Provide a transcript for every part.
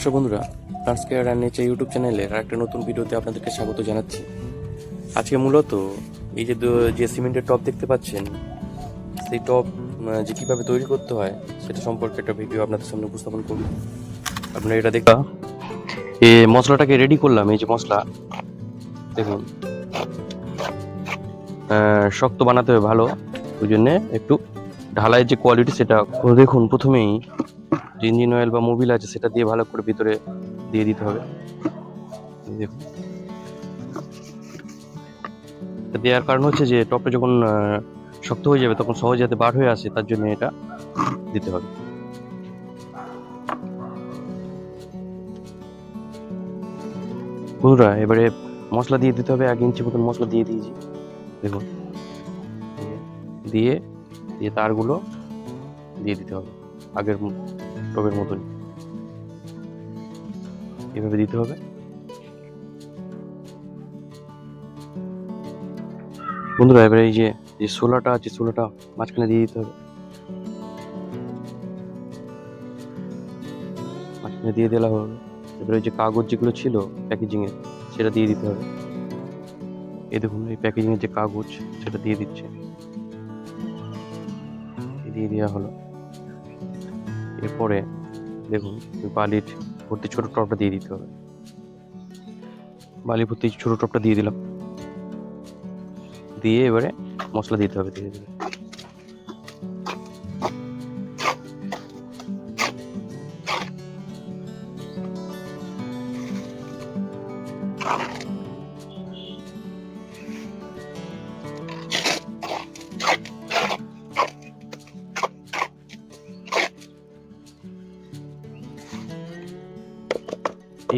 নমস্কার বন্ধুরা nurse care and nature YouTube চ্যানেলের একটা নতুন ভিডিওতে আপনাদেরকে স্বাগত জানাচ্ছি। আজকে মূলত এই যে যে সিমেন্টের টপ দেখতে পাচ্ছেন, সেই টপ যে কীভাবে তৈরি করতে হয়, সেটা সম্পর্কে একটা ভিডিও আপনাদের সামনে উপস্থাপন করব। আপনারা এটা দেখা এই মশলাটাকে রেডি করলাম, এই যে মশলা। দেখুন। শক্ত বানাতে হবে ভালো, ওই জন্যে একটু ঢালাইয়ের যে কোয়ালিটি সেটা দেখুন, প্রথমেই যে ইঞ্জিন অয়েল বা মোবিল আছে, সেটা দিয়ে ভালো করে ভিতরে দিয়ে দিতে হবে। দেখুন। দেওয়ার কারণ হচ্ছে যে টপটা যখন শক্ত হয়ে যাবে, তখন সহজে যাতে বার হয়ে আসে, তার জন্য এটা দিতে হবে। বন্ধুরা, এবারে মশলা দিয়ে দিতে হবে, এক ইঞ্চি মতন মশলা দিয়ে দিয়েছি। দেখুন। দিয়ে দিয়ে তারগুলো দিয়ে দিতে হবে। আগের টবের মতন এভাবে দিতে হবে। বন্ধুরা, এবারে এই যে যে ছোলাটা আছে, ছোলাটা মাঝখানে দিয়ে দিতে হবে। মাঝখানে দিয়ে দেওয়া হবে। এবারে ওই যে কাগজ যেগুলো ছিল প্যাকেজিংয়ে সেটা দিয়ে দিতে হবে। এই দেখুন, এই প্যাকেজিংয়ের যে কাগজ, সেটা দিয়ে দিচ্ছে। দিয়ে দেওয়া হলো। এরপরে দেখুন, বালির ভর্তি ছোট টপটা দিয়ে দিতে হবে। বালি ভর্তি ছোট টপটা দিয়ে দিলাম। দিয়ে এবারে মশলা দিতে হবে ধীরে ধীরে।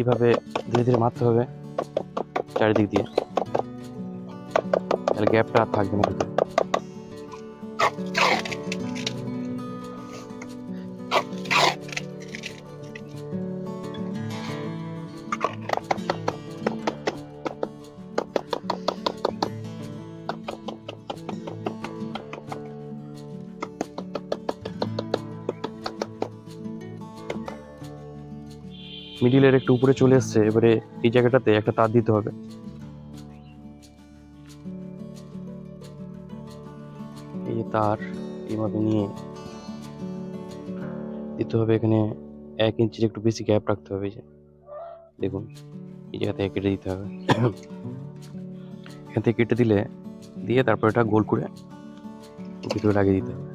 এইভাবে ধীরে ধীরে মারতে হবে চারিদিক দিয়ে। তাহলে গ্যাপটা আর থাকবে না। মিডিলের একটু উপরে চলে এসছে, এবারে এই জায়গাটাতে একটা তার দিতে হবে। এই তার, এইভাবে নিয়ে দিতে হবে এখানে এক ইঞ্চির একটু বেশি গ্যাপ রাখতে হবে যে। দেখুন, এই জায়গাতে কেটে দিতে হবে। এখান থেকে কেটে দিলে, দিয়ে তারপর এটা গোল করে ভিতরে লাগিয়ে দিতে হবে।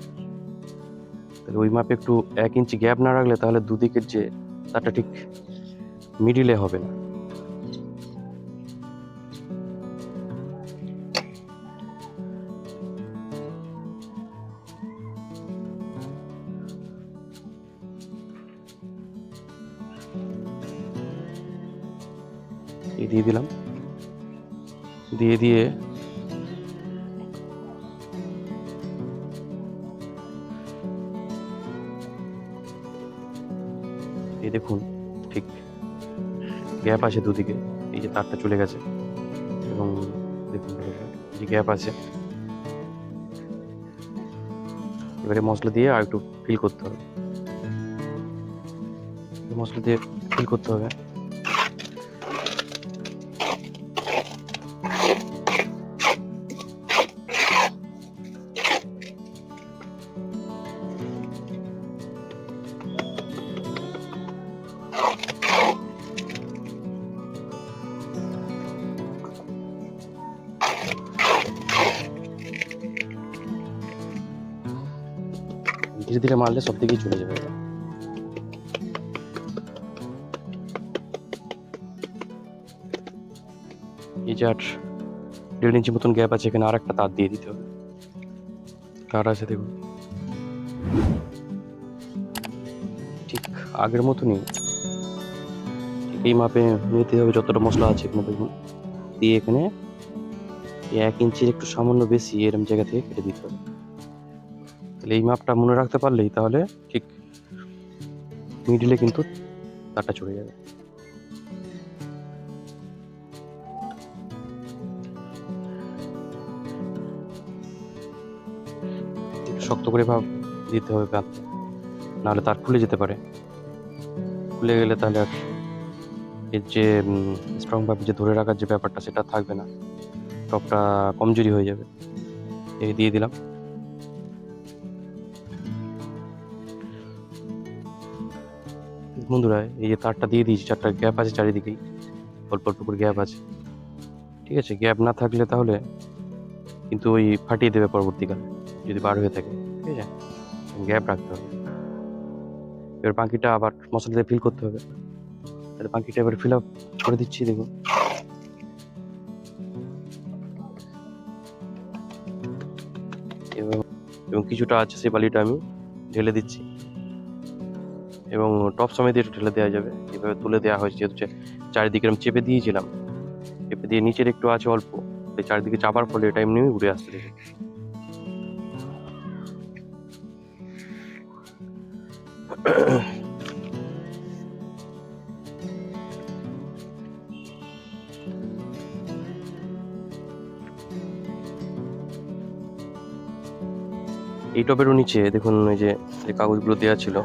তাহলে ওই মাপে একটু এক ইঞ্চি গ্যাপ না রাখলে তাহলে দুদিকের যে তারটা ঠিক মিডিলে হবে না। এই দিয়ে দিলাম। দিয়ে দিয়ে গ্যাপ আছে দুদিকে। এই যে তারটা চলে গেছে। এবং দেখুন, যে গ্যাপ আছে, এবারে মশলা দিয়ে আর একটু ফিল করতে হবে। মশলা দিয়ে ফিল করতে হবে। ধীরে ধীরে মারলে সব দিকেই চলে যাবে এটা। এই যে দেড় ইঞ্চি মতন গ্যাপ আছে, এখানে আর একটা তার দিয়ে দিতে হবে। তার আছে দেখুন। ঠিক আগের মতনই এই মাপে নিতে হবে যতটা মশলা আছে এখানে দেখুন। দিয়ে এখানে এক ইঞ্চির একটু সামান্য বেশি এরম জায়গা থেকে কেটে দিতে হবে। তাহলে এই মাপটা মনে রাখতে পারলেই তাহলে ঠিক মিডিলে কিন্তু তারটা চলে যাবে। শক্ত করে ভাব দিতে হবে বাঁধতে নাহলে তার খুলে যেতে পারে। খুলে গেলে তাহলে আর এর যে স্ট্রং স্ট্রংভাবে যে ধরে রাখার যে ব্যাপারটা, সেটা থাকবে না। টপটা কমজোরি হয়ে যাবে। এই দিয়ে দিলাম। বন্ধুরা, এই যে তারটা দিয়ে দিয়েছি, চারটা গ্যাপ আছে চারিদিকেই, অল্প অল্প করে গ্যাপ আছে। ঠিক আছে গ্যাপ না থাকলে তাহলে কিন্তু ওই ফাটিয়ে দেবে পরবর্তীকালে, যদি বার হয়ে থাকে। ঠিক আছে? গ্যাপ রাখতে হবে। এবার বাকিটা আবার মশলা দিয়ে ফিল করতে হবে। তাহলে পাখিটা এবার ফিল আপ করে দিচ্ছি, দেখুন। এবং কিছুটা আছে সেই বালিটা আমি ঢেলে দিচ্ছি। এবং টপ সমেত এটা ঢেলে দেওয়া যাবে। এভাবে তুলে দেওয়া হয়েছে, যেহেতু চারিদিকে আমি চেপে দিয়েছিলাম। চেপে দিয়ে নিচের একটু আছে অল্প এই চারিদিকে চাপার ফলে এটা এমনি উড়ে আসতে এই টবেরও নিচে, দেখুন, ওই যে কাগজগুলো দেওয়া ছিল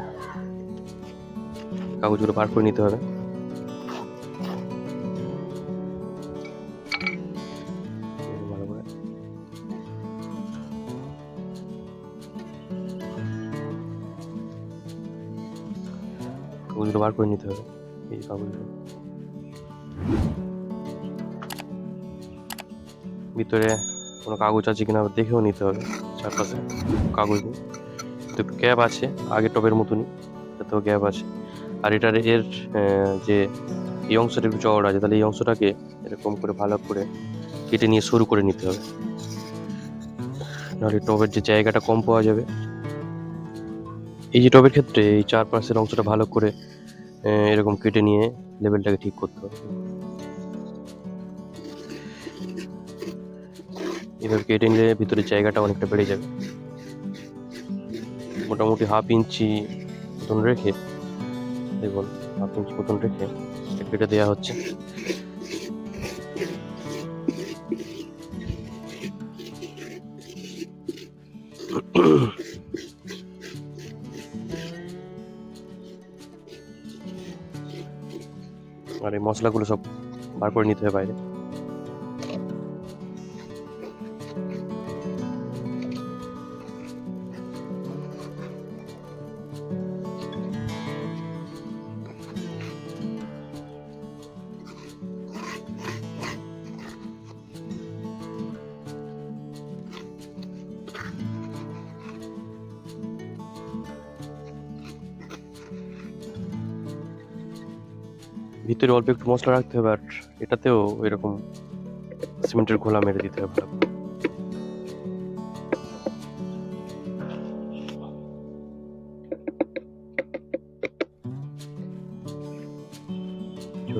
কাগজগুলো বার করে নিতে হবে। কাগজগুলো বার করে নিতে হবে। এই কাগজগুলো। ভিতরে কোনো কাগজ আছে কিনা দেখেও নিতে হবে চারপাশে কাগজগুলো। তো গ্যাপ আছে আগের টবের মতনই। এতেও গ্যাপ আছে। আর এটার এর যে এই অংশটা একটু চওড়া আছে, তাহলে এই অংশটাকে এরকম করে ভালো করে কেটে নিয়ে শুরু করে নিতে হবে। নাহলে টবের যে জায়গাটা কম পাওয়া যাবে, এই যে টবের ক্ষেত্রে এই চার পাশের অংশটা ভালো করে এরকম কেটে নিয়ে লেভেলটাকে ঠিক করতে হবে। এভাবে কেটে নিলে ভিতরের জায়গাটা অনেকটা বেড়ে যাবে। মোটামুটি হাফ ইঞ্চি রেখে দেখুন ইঞ্চি মতন রেখে কেটে দেওয়া হচ্ছে। আর এই মশলাগুলো সব বার করে নিতে হবে বাইরে। ভিতরে অল্প একটু মশলা রাখতে হবে, আর এটাতেও এরকম সিমেন্টের ঘোলা মেরে দিতে হবে।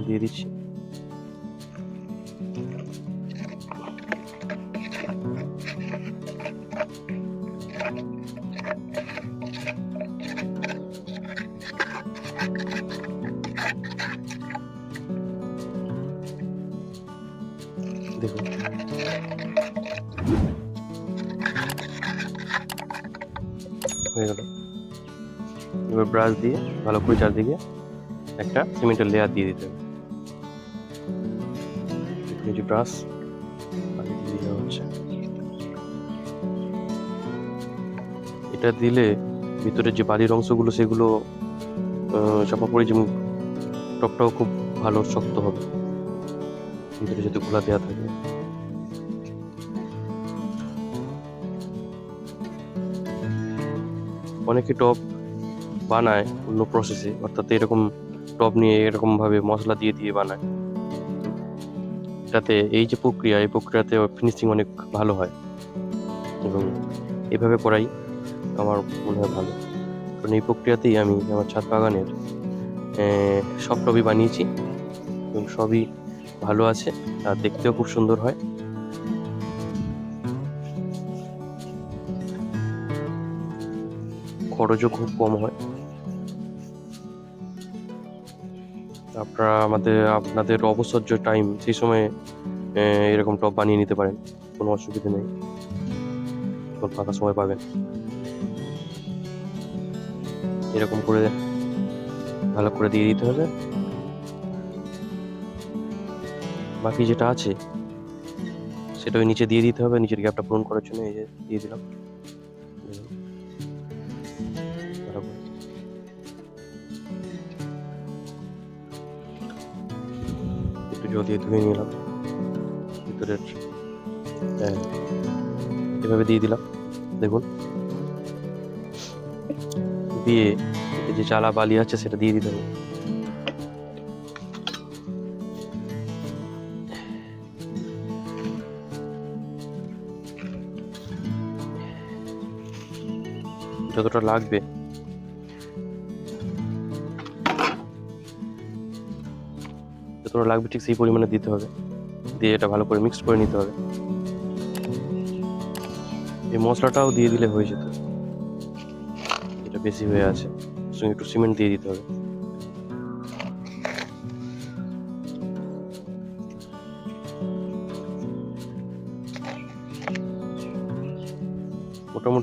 দিয়ে দিচ্ছি। দেখুন হয়ে গেল। এবার ব্রাশ দিয়ে, ভালো করে চারদিকে একটা সিমেন্টের লেয়ার দিয়ে দিতে হবে। যে ব্রাশ এটা দিলে ভিতরে যে বালির অংশগুলো, সেগুলো চাপা পড়ে যেমন টপটাও খুব ভালো, শক্ত হবে। ভিতরে যাতে খোলা দেওয়া থাকে। অনেকে টপ বানায় অন্য প্রসেসে অর্থাৎ এরকম টপ নিয়ে এরকম ভাবে মশলা দিয়ে দিয়ে বানায়। যাতে এই যে প্রক্রিয়া, এই প্রক্রিয়াতে ফিনিশিং অনেক ভালো হয়। এবং এভাবে করাই আমার মনে হয় ভালো। কারণ এই প্রক্রিয়াতেই আমি আমার ছাদ বাগানের সব টবই বানিয়েছি। এবং সবই ভালো আছে আর দেখতেও খুব সুন্দর হয়। খরচও খুব কম হয়। আপনারা আমাদের, আপনাদের অবসর যে টাইম সেই সময় এরকম টপ বানিয়ে নিতে পারেন, কোনো অসুবিধা নেই। ফাঁকা সময় পাবেন। এরকম করে ভালো করে দিয়ে দিতে হবে। বাকি যেটা আছে সেটা ওই নিচে দিয়ে দিতে হবে। নিচের গ্যাপটা পূরণ করার জন্য এই যে দিয়ে দিলাম। একটু জল দিয়ে ধুয়ে নিলাম। ভিতরের হ্যাঁ, এভাবে দিয়ে দিলাম। দেখুন। দিয়ে যে চালা বালি আছে সেটা দিয়ে দিতে হবে। যতটা লাগবে। যতটা লাগবে ঠিক সেই পরিমাণে দিতে হবে। দিয়ে এটা ভালো করে মিক্স করে নিতে হবে। এই মশলাটাও দিয়ে দিলে হয়ে যেত। এটা বেশি হয়ে আছে। সঙ্গে একটু সিমেন্ট দিয়ে দিতে হবে।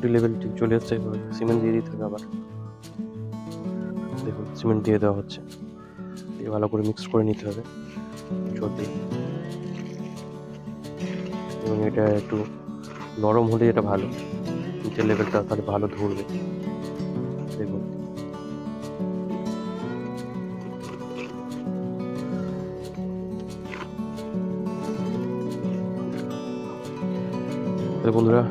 মোটামুটি লেভেল ঠিক চলে এবার সিমেন্ট দিয়ে দিতে হবে আবার। দেখুন সিমেন্ট দিয়ে দেওয়া হচ্ছে। দিয়ে ভালো করে মিক্স করে নিতে হবে দিয়ে এবং এটা একটু নরম হলে এটা ভালো। নিচের লেভেলটা তাহলে ভালো ধরবে। দেখুন। বন্ধুরা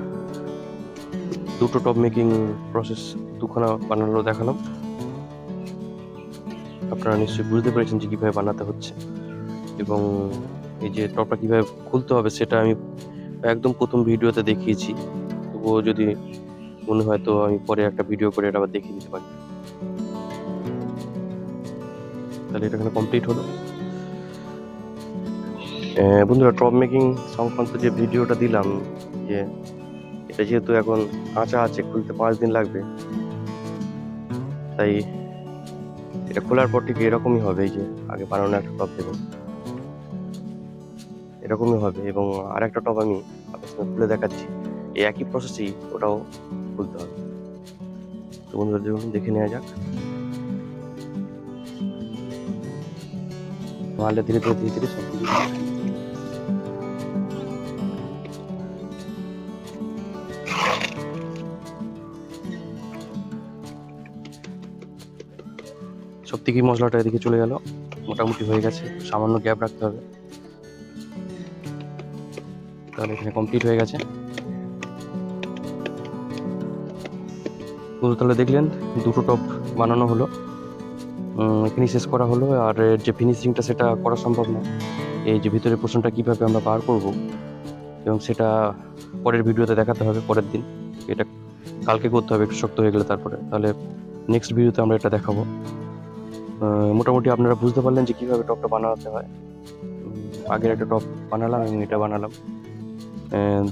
দুটো টপ মেকিং প্রসেস দুখানা বানানো দেখালাম। আপনারা নিশ্চয়ই বুঝতে পেরেছেন যে কীভাবে বানাতে হচ্ছে। এবং এই যে টপটা কীভাবে খুলতে হবে, সেটা আমি একদম প্রথম ভিডিওতে দেখিয়েছি। তবুও যদি মনে হয় তো আমি পরে একটা ভিডিও করে এটা আবার দেখিয়ে দিতে পারি। তাহলে এটা এখানে কমপ্লিট হলো। বন্ধুরা টপ মেকিং সংক্রান্ত যে ভিডিওটা দিলাম, যে এটা যেহেতু এখন কাঁচা আছে, খুলতে পাঁচ দিন লাগবে। তাই এটা খোলার পর ঠিক এরকমই হবে, এই যে আগে বানানো একটা টপ দেবো। এরকমই হবে এবং আর একটা টপ আমি আপনার খুলে দেখাচ্ছি। এই একই প্রসেসেই ওটাও খুলতে হবে। তো বন্ধুরা, দেখুন, দেখে নেওয়া যাক। মালটা ধীরে ধীরে ধীরে ধীরে সব থেকে মশলাটা এদিকে চলে গেল। মোটামুটি হয়ে গেছে। সামান্য গ্যাপ রাখতে হবে। তাহলে এখানে কমপ্লিট হয়ে গেছে। তাহলে দেখলেন, দুটো টপ বানানো হলো। এখানে শেষ করা হলো। আর যে ফিনিশিংটা সেটা করা সম্ভব না। এই যে ভিতরের পোর্শনটা কীভাবে আমরা বার করব, এবং সেটা পরের ভিডিওতে দেখাতে হবে, পরের দিন। এটা কালকে করতে হবে, একটু শক্ত হয়ে গেলে তারপরে। তাহলে নেক্সট ভিডিওতে আমরা এটা দেখাবো। মোটামুটি আপনারা বুঝতে পারলেন যে কীভাবে টপটা বানাতে হয়। আগের একটা টপ বানালাম এবং এটা বানালাম।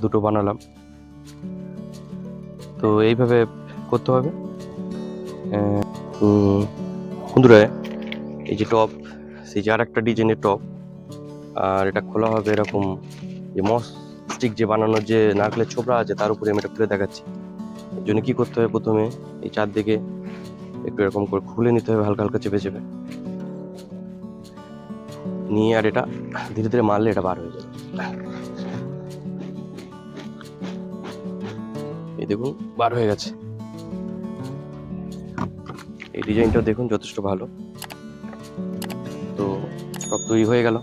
দুটো বানালাম। তো এইভাবে করতে হবে। বন্ধুরা, এই যে টপ, সেই যে আর একটা ডিজাইনের টপ, আর এটা খোলা হবে এরকম যে মস স্টিক যে বানানোর যে নারকেলের ছোবড়া আছে, তার উপরে আমি এটা খুলে দেখাচ্ছি। এর জন্য কী করতে হবে প্রথমে, এই চারদিকে একটু এরকম করে খুলে নিতে হবে, হালকা হালকা চেপে চেপে। নিয়ে আর এটা ধীরে ধীরে মারলে এটা বার হয়ে যাবে। এই দেখুন, বার হয়ে গেছে। এই ডিজাইনটা দেখুন যথেষ্ট ভালো। তো সব তৈরি হয়ে গেল।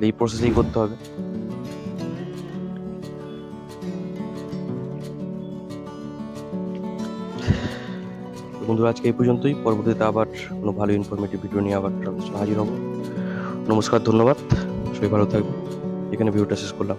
এই প্রসেসেই করতে হবে। বন্ধুরা, আজকে এই পর্যন্তই। পরবর্তীতে আবার কোনো ভালো ইনফরমেটিভ ভিডিও নিয়ে আবার হাজির হব। নমস্কার, ধন্যবাদ। সবাই ভালো থাকবে এখানে ভিডিওটা শেষ করলাম।